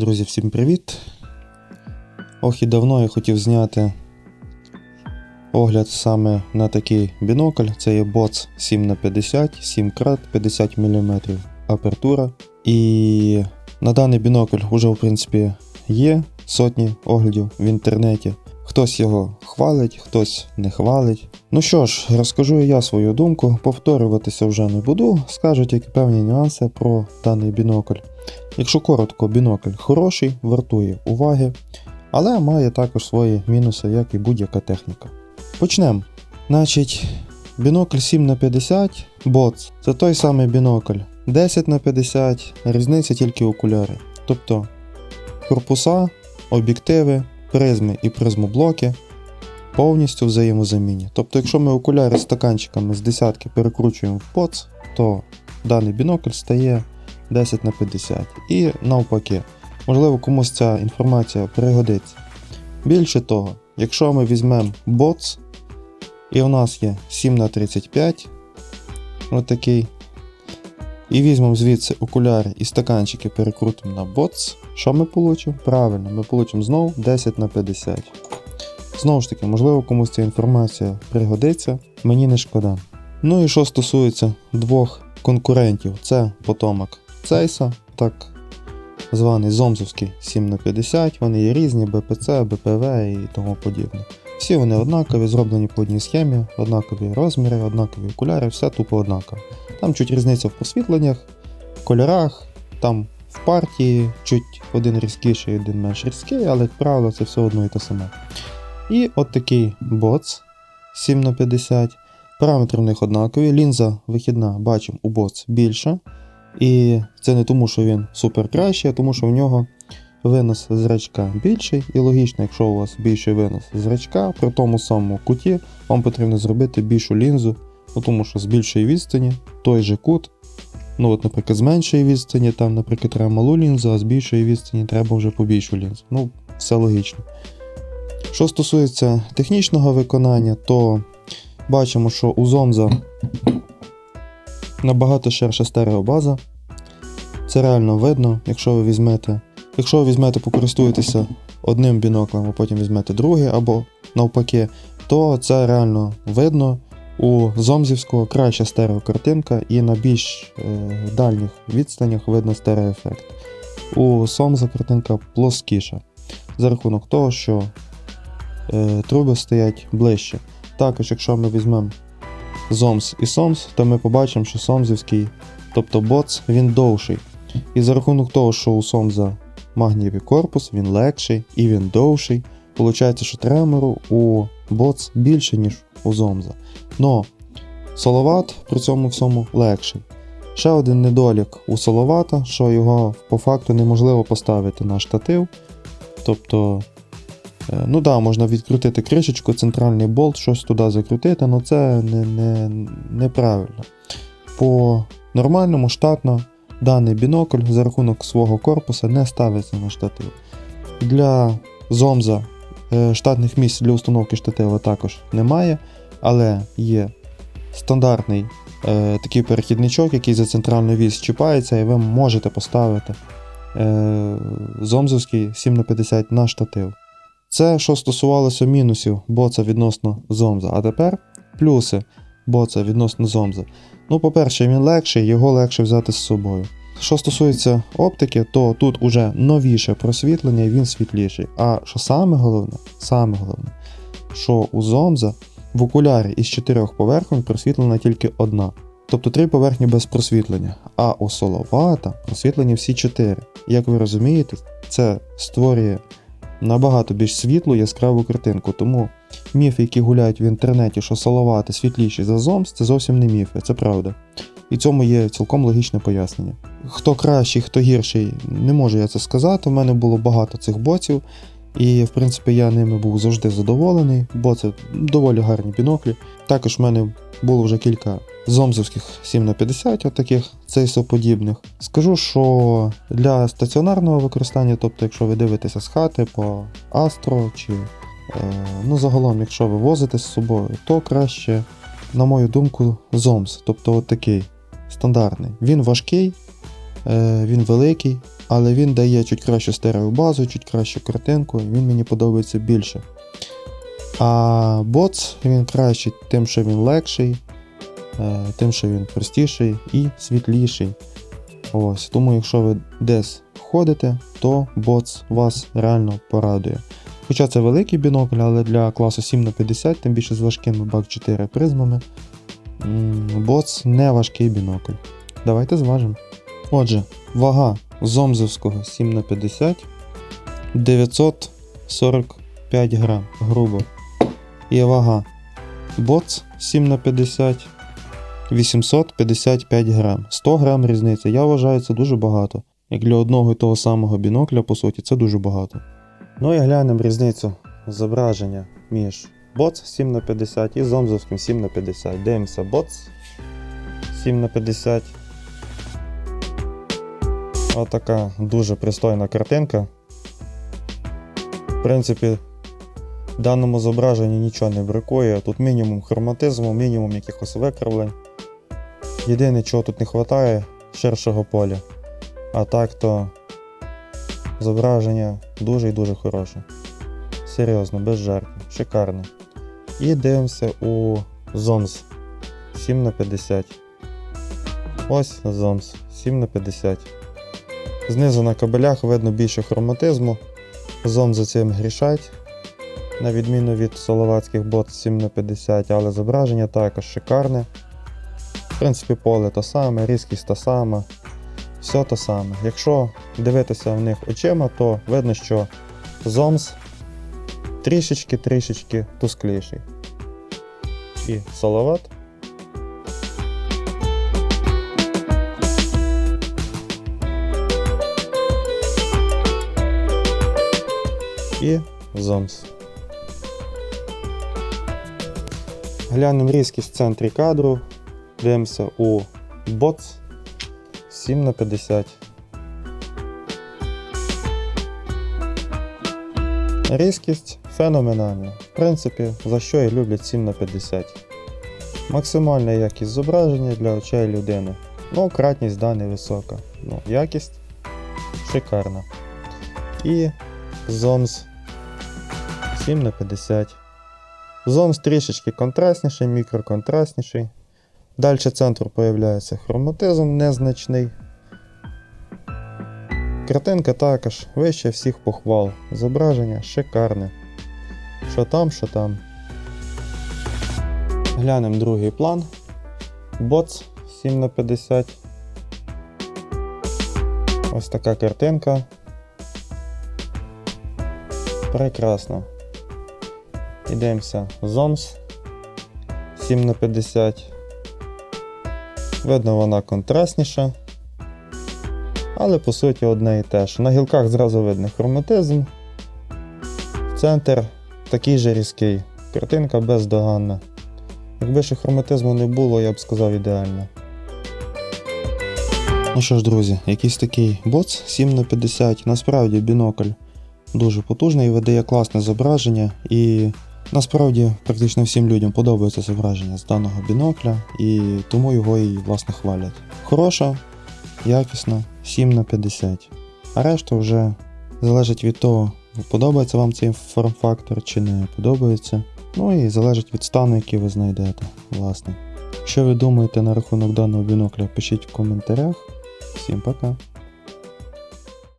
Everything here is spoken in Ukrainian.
Друзі, всім привіт! Ох і давно я хотів зняти огляд саме на такий бінокль. Це є BOTS 7х50, 7 крат 50 мм апертура. І на даний бінокль вже в принципі є сотні оглядів в інтернеті. Хтось його хвалить, хтось не хвалить. Ну що ж, розкажу я свою думку, повторюватися вже не буду, скажу тільки певні нюанси про даний бінокль. Якщо коротко, бінокль хороший, вартує уваги, але має також свої мінуси, як і будь-яка техніка. Почнемо. Значить, бінокль 7х50 BOTS це той самий бінокль 10х50, різниця тільки окуляри. Тобто корпуса, об'єктиви, призми і призмоблоки повністю взаємозамінні. Тобто, якщо ми окуляри з стаканчиками з десятки перекручуємо в BOTS, то даний бінокль стає 10 на 50 і навпаки. Можливо, комусь ця інформація пригодиться. Більше того, якщо ми візьмемо боц, і у нас є 7 на 35 отакий, і візьмемо звідси окуляри і стаканчики перекрутимо на боц, що ми получимо? Правильно, ми получимо знову 10 на 50. Знову ж таки, можливо, комусь ця інформація пригодиться, мені не шкода. Ну і що стосується двох конкурентів, це потомок Цейса, так званий Зомзовський 7х50, вони є різні, БПЦ, БПВ і тому подібне. Всі вони однакові, зроблені по одній схемі, однакові розміри, однакові окуляри, все тупо однаково. Там чуть різниця в посвітленнях, кольорах, там в партії чуть один різкіший, один менш різкий, але, як правило, це все одно і те саме. І от такий боц 7х50. Параметри в них однакові. Лінза вихідна, бачимо, у боц більша. І це не тому, що він супер кращий, а тому, що в нього винос зрачка більший. І логічно, якщо у вас більший винос зрачка, при тому самому куті вам потрібно зробити більшу лінзу, ну, тому що з більшої відстані той же кут. Ну, от, наприклад, з меншої відстані, там, наприклад, треба малу лінзу, а з більшої відстані треба вже побільшу лінзу. Ну, все логічно. Що стосується технічного виконання, то бачимо, що у Зомза набагато ширша стереобаза. Це реально видно, якщо ви візьмете. Якщо ви візьмете, покористуєтеся одним біноклем, а потім візьмете другий або навпаки, то це реально видно. У Зомзівського краща стереокартинка і на більш е, дальніх відстанях видно стереоефект. У Сомза картинка плоскіша за рахунок того, що е, труби стоять ближче. Також, якщо ми візьмемо Зомс і Сомс, то ми побачимо, що Сомзівський, тобто боц, він довший. І за рахунок того, що у Сомза магнієвий корпус, він легший і він довший. Получається, що тремору у боц більше, ніж у Зомза. Но соловат при цьому всьому легший. Ще один недолік у соловата, що його по факту неможливо поставити на штатив. Тобто, ну да, можна відкрутити кришечку, центральний болт, щось туди закрутити, але це не, не, неправильно. По нормальному штатно даний бінокль за рахунок свого корпуса не ставиться на штатив. Для зомза е, штатних місць для установки штатива також немає, але є стандартний е, такий перехідничок, який за центральну вісь чіпається, і ви можете поставити е, зомзовський 7х50 на штатив. Це що стосувалося мінусів боца відносно зомза. А тепер плюси боца відносно зомза. Ну, по-перше, він легший, його легше взяти з собою. Що стосується оптики, то тут уже новіше просвітлення і він світліший. А що саме головне, саме головне, що у зомза в окулярі із чотирьох поверхонь просвітлена тільки одна. Тобто три поверхні без просвітлення. А у соловата просвітлені всі чотири. Як ви розумієте, це створює набагато більш світлу яскраву картинку. Тому міфи, які гуляють в інтернеті, що салавати світліші за зомс, це зовсім не міфи, це правда. І цьому є цілком логічне пояснення. Хто кращий, хто гірший, не можу я це сказати. У мене було багато цих боців, і в принципі я ними був завжди задоволений, бо це доволі гарні біноклі. Також в мене було вже кілька зомзовських 7х50, от таких цейсоподібних. Скажу, що для стаціонарного використання, тобто, якщо ви дивитеся з хати по Астро чи е, ну, загалом, якщо ви возите з собою, то краще, на мою думку, зомс, тобто от такий стандартний. Він важкий, він великий, але він дає чуть кращу стереобазу, чуть кращу картинку, і він мені подобається більше. А боц він кращий тим, що він легший, е, тим, що він простіший і світліший. Ось, тому якщо ви десь ходите, то боц вас реально порадує. Хоча це великий бінокль, але для класу 7х50, тим більше з важкими бак 4 призмами, боц не важкий бінокль. Давайте зважимо. Отже, вага зомзовського 7х50 945 грам, грубо. І вага боц 7х50 855 грам. 100 грам різниця. Я вважаю, це дуже багато. Як для одного і того самого бінокля, по суті, це дуже багато. Ну і глянемо різницю зображення між боц 7х50 і зомзовським 7х50. Дивимося боц 7х50. Отака дуже пристойна картинка. В принципі, даному зображенні нічого не бракує. Тут мінімум хроматизму, мінімум якихось викривлень. Єдине, чого тут не вистачає, ширшого поля. А так то зображення дуже і дуже хороше. Серйозно, без жартів, шикарне. І дивимося у Зомс 7х50. Ось Зомс 7х50. Знизу на кабелях видно більше хроматизму. Зом за цим грішать, на відміну від соловацьких бот 7х50, але зображення також шикарне. В принципі, поле то саме, різкість та сама, все то саме. Якщо дивитися в них очима, то видно, що Зомс трішечки-трішечки тускліший. І соловат і Зомс. Глянемо різкість в центрі кадру. Дивимося у боц 7 на 50. Різкість феноменальна. В принципі, за що і люблять 7 на 50. Максимальна якість зображення для очей людини. Ну, кратність да невисока. Ну, якість шикарна. І Зомс 7 на 50. Зомс трішечки контрастніший, мікроконтрастніший. Далі центру появляється хроматизм незначний. Картинка також вище всіх похвал. Зображення шикарне. Що там, що там. Глянемо другий план. Боц 7 на 50. Ось така картинка. Прекрасно. Ідемося Зомс 7 на 50. Видно, вона контрастніша. Але по суті одне і те ж. На гілках зразу видно хроматизм. Центр такий же різкий. Картинка бездоганна. Якби ще хроматизму не було, я б сказав ідеально. Ну що ж, друзі, якийсь такий боц 7 на 50 Насправді бінокль дуже потужний, видає класне зображення, і насправді практично всім людям подобається зображення з даного бінокля, і тому його і власне хвалять. Хороша, якісна, 7 на 50. А решта вже залежить від того, подобається вам цей форм-фактор чи не подобається. Ну і залежить від стану, який ви знайдете, власне. Що ви думаєте на рахунок даного бінокля, пишіть в коментарях. Всім пока!